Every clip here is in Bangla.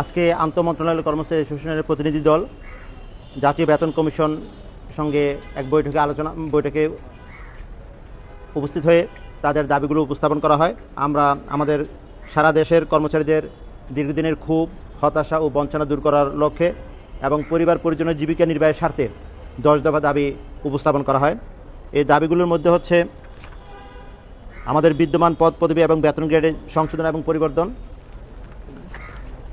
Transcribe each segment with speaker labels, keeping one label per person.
Speaker 1: আজকে আন্তঃমন্ত্রণালয় কর্মচারী অ্যাসোসিয়েশনের প্রতিনিধি দল, জাতীয় বেতন কমিশন সঙ্গে এক বৈঠকে আলোচনা, বৈঠকে উপস্থিত হয়ে তাদের দাবিগুলো উপস্থাপন করা হয়। আমরা আমাদের সারা দেশের কর্মচারীদের দীর্ঘদিনের ক্ষোভ, হতাশা ও বঞ্চনা দূর করার লক্ষ্যে এবং পরিবার পরিজনের জীবিকা নির্বাহের স্বার্থে দশ দফা দাবি উপস্থাপন করা হয়। এই দাবিগুলোর মধ্যে হচ্ছে আমাদের বিদ্যমান পদ পদবি এবং বেতন গ্রেডের সংশোধন এবং পরিবর্তন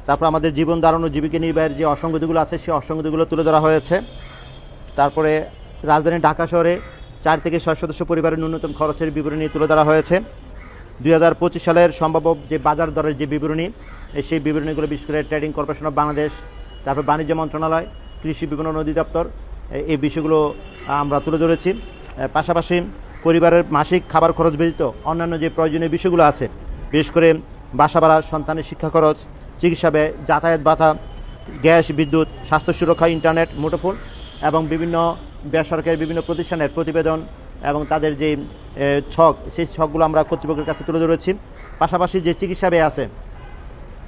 Speaker 1: তারপর আমাদের জীবন ধারণ ও জীবিকা নির্বাহের যে অসঙ্গতিগুলো আছে, সেই অসঙ্গতিগুলো তুলে ধরা হয়েছে। তারপরে রাজধানী ঢাকা শহরে চার থেকে ছয় সদস্য পরিবারের ন্যূনতম খরচের বিবরণী তুলে ধরা হয়েছে। দুই হাজার পঁচিশ সালের সম্ভাব্য যে বাজার দরের যে বিবরণী সেই বিবরণীগুলো বিশেষ করে ট্রেডিং কর্পোরেশন অফ বাংলাদেশ, তারপর বাণিজ্য মন্ত্রণালয়, কৃষি বিপণন অধিদপ্তর এই বিষয়গুলো আমরা তুলে ধরেছি। পাশাপাশি পরিবারের মাসিক খাবার খরচ ব্যতীত অন্যান্য যে প্রয়োজনীয় বিষয়গুলো আছে, বিশেষ করে বাসা ভাড়া, সন্তানের শিক্ষা খরচ চিকিৎসা ব্যয়, যাতায়াত ভাতা গ্যাস, বিদ্যুৎ, স্বাস্থ্য সুরক্ষা, ইন্টারনেট, মুঠোফোন এবং বিভিন্ন বেসরকারি বিভিন্ন প্রতিষ্ঠানের প্রতিবেদন এবং তাদের যে ছক, সেই ছকগুলো আমরা কর্তৃপক্ষের কাছে তুলে ধরেছি। পাশাপাশি যে চিকিৎসা ব্যয় আছে,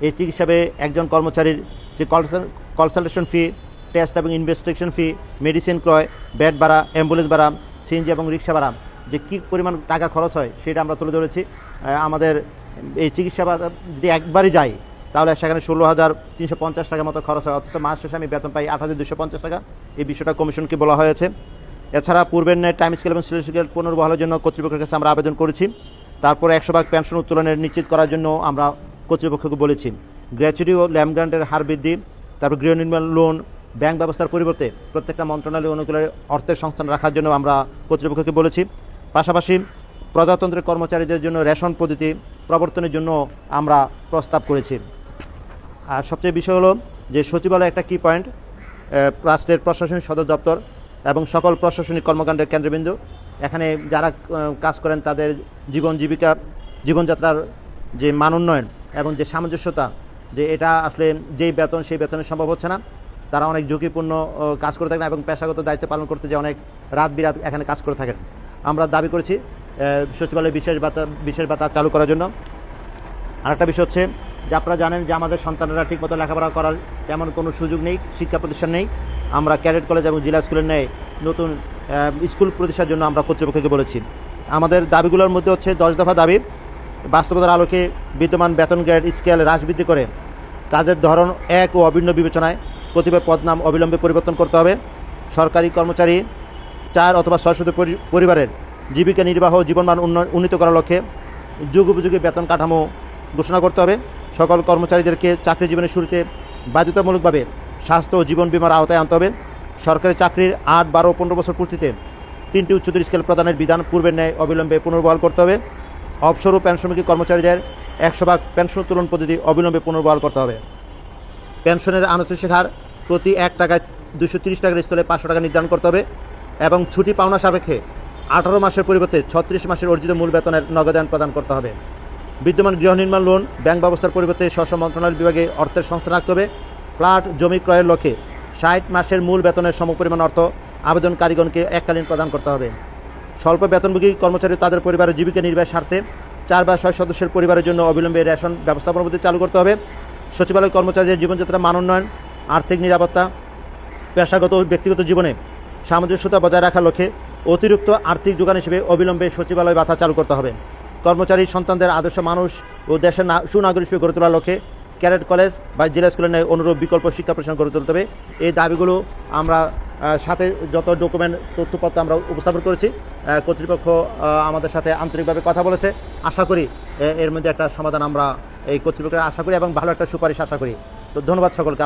Speaker 1: এই চিকিৎসা ব্যয়ে একজন কর্মচারীর যে কনসালটেশন ফি, টেস্ট এবং ইনভেস্টিগেশন ফি, মেডিসিন ক্রয়, বেড ভাড়া, অ্যাম্বুলেন্স ভাড়া, সিএনজি এবং রিক্সা ভাড়া, যে কী পরিমাণ টাকা খরচ হয় সেটা আমরা তুলে ধরেছি। আমাদের এই চিকিৎসা যদি একবারই যাই তাহলে সেখানে ষোলো হাজার তিনশো পঞ্চাশ টাকার মতো খরচ হয়। অথচ মাস শেষে আমি বেতন পাই আট হাজার দুশো পঞ্চাশ টাকা। এই বিষয়টা কমিশনকে বলা হয়েছে। এছাড়া পূর্বের ন্যায় টাইম স্কেল এবং সিলেট স্কেল পুনর্বহালের জন্য কর্তৃপক্ষের কাছে আমরা আবেদন করেছি। তারপরে একশো ভাগ পেনশন উত্তোলনের নিশ্চিত করার জন্য আমরা কর্তৃপক্ষকে বলেছি। গ্র্যাচুইটি ও ল্যাম্প গ্রান্টের হার বৃদ্ধি, তারপর গৃহ নির্মাণ লোন ব্যাংক ব্যবস্থার পরিবর্তে প্রত্যেকটা মন্ত্রণালয় অনুকূলে অর্থের সংস্থান রাখার জন্য আমরা কর্তৃপক্ষকে বলেছি। পাশাপাশি প্রজাতন্ত্রের কর্মচারীদের জন্য রেশন পদ্ধতি প্রবর্তনের জন্য আমরা প্রস্তাব করেছি। আর সবচেয়ে বিষয় হলো যে সচিবালয় একটা কি পয়েন্ট রাষ্ট্রের প্রশাসনিক সদর দপ্তর এবং সকল প্রশাসনিক কর্মকাণ্ডের কেন্দ্রবিন্দু। এখানে যারা কাজ করেন তাদের জীবন জীবিকা, জীবনযাত্রার যে মান উন্নয়ন এবং যে সামঞ্জস্যতা, যে এটা আসলে যেই বেতন সেই বেতনে সম্ভব হচ্ছে না। তারা অনেক ঝুঁকিপূর্ণ কাজ করে থাকেন এবং পেশাগত দায়িত্ব পালন করতে যে অনেক রাত বিরাত এখানে কাজ করে থাকেন। আমরা দাবি করেছি সচিবালয়ে বিশেষ ভাতা বিশেষ ভাতা চালু করার জন্য। আরেকটা বিষয় হচ্ছে যে আপনারা জানেন যে আমাদের সন্তানেরা ঠিকমতো লেখাপড়া করার তেমন কোনো সুযোগ নেই, শিক্ষা প্রতিষ্ঠান নেই। আমরা ক্যাডেট কলেজ এবং জেলা স্কুলের ন্যায় নতুন স্কুল প্রতিষ্ঠার জন্য আমরা কর্তৃপক্ষকে বলেছি। আমাদের দাবিগুলোর মধ্যে হচ্ছে দশ দফা দাবি। বাস্তবতার আলোকে বিদ্যমান বেতন গ্রেড স্কেল হ্রাস বৃদ্ধি করে কাজের ধরন এক ও অভিন্ন বিবেচনায় কতিপয় পদনাম অবিলম্বে পরিবর্তন করতে হবে। সরকারি কর্মচারী, চার অথবা ছয় পরি- পরিবারের জীবিকা নির্বাহ জীবনমান উন্ন- উন্নীত করার লক্ষ্যে যুগ উপযোগী বেতন কাঠামো ঘোষণা করতে হবে। সকল কর্মচারীদেরকে চাকরি জীবনের শুরুতে বাধ্যতামূলকভাবে স্বাস্থ্য ও জীবন বিমার আওতায় আনতে হবে। সরকারি চাকরির আট, বারো পনেরো বছর পূর্তিতে তিনটি উচ্চতর স্কেল প্রদানের বিধান পূর্বের ন্যায় অবিলম্বে পুনর্বহাল করতে হবে। অবসর ও পেনশনমুখী কর্মচারীদের একশো ভাগ পেনশন উত্তোলন পদ্ধতি অবিলম্বে পুনর্বহাল করতে হবে। পেনশনের আনুষ্ঠানিক হার প্রতি এক টাকায় দুশো তিরিশ টাকার স্থলে পাঁচশো টাকা নির্ধারণ করতে হবে এবং ছুটি পাওনা সাপেক্ষে আঠারো মাসের পরিবর্তে ছত্রিশ মাসের অর্জিত মূল বেতনের নগদায়ন প্রদান করতে হবে। বিদ্যমান গৃহ নির্মাণ লোন, ব্যাংক ব্যবস্থার পরিবর্তে স্ব মন্ত্রণালয় বিভাগে অর্থের সংস্থা রাখতে হবে। ফ্ল্যাট, জমি ক্রয়ের লক্ষ্যে ষাট মাসের মূল বেতনের সমপরিমাণ অর্থ আবেদনকারীগণকে এককালীন প্রদান করতে হবে। স্বল্প বেতনভোগী কর্মচারী তাদের পরিবারের জীবিকা নির্বাহের স্বার্থে চার বা ছয় সদস্যের পরিবারের জন্য অবিলম্বে রেশন ব্যবস্থাপনা পদ্ধতি চালু করতে হবে। সচিবালয় কর্মচারীদের জীবনযাত্রা মান উন্নয়ন আর্থিক নিরাপত্তা, পেশাগত ও ব্যক্তিগত জীবনে সামঞ্জস্যতা বজায় রাখার লক্ষ্যে অতিরিক্ত আর্থিক যোগান হিসেবে অবিলম্বে সচিবালয় ভাতা চালু করতে হবে। কর্মচারী সন্তানদের আদর্শ মানুষ ও দেশের সুনাগরিক হিসেবে গড়ে তোলার লক্ষ্যে ক্যাডেট কলেজ বা জেলা স্কুলের ন্যায় অনুরূপ বিকল্প শিক্ষা প্রতিষ্ঠান গড়ে তুলতে হবে। এই দাবিগুলো আমরা সাথে যত ডকুমেন্ট, তথ্যপত্র আমরা উপস্থাপন করেছি কর্তৃপক্ষ আমাদের সাথে আন্তরিকভাবে কথা বলেছে। আশা করি এর মধ্যে একটা সমাধান আমরা এই কর্তৃপক্ষের আশা করি এবং ভালো একটা সুপারিশ আশা করি। তো ধন্যবাদ সকলকে।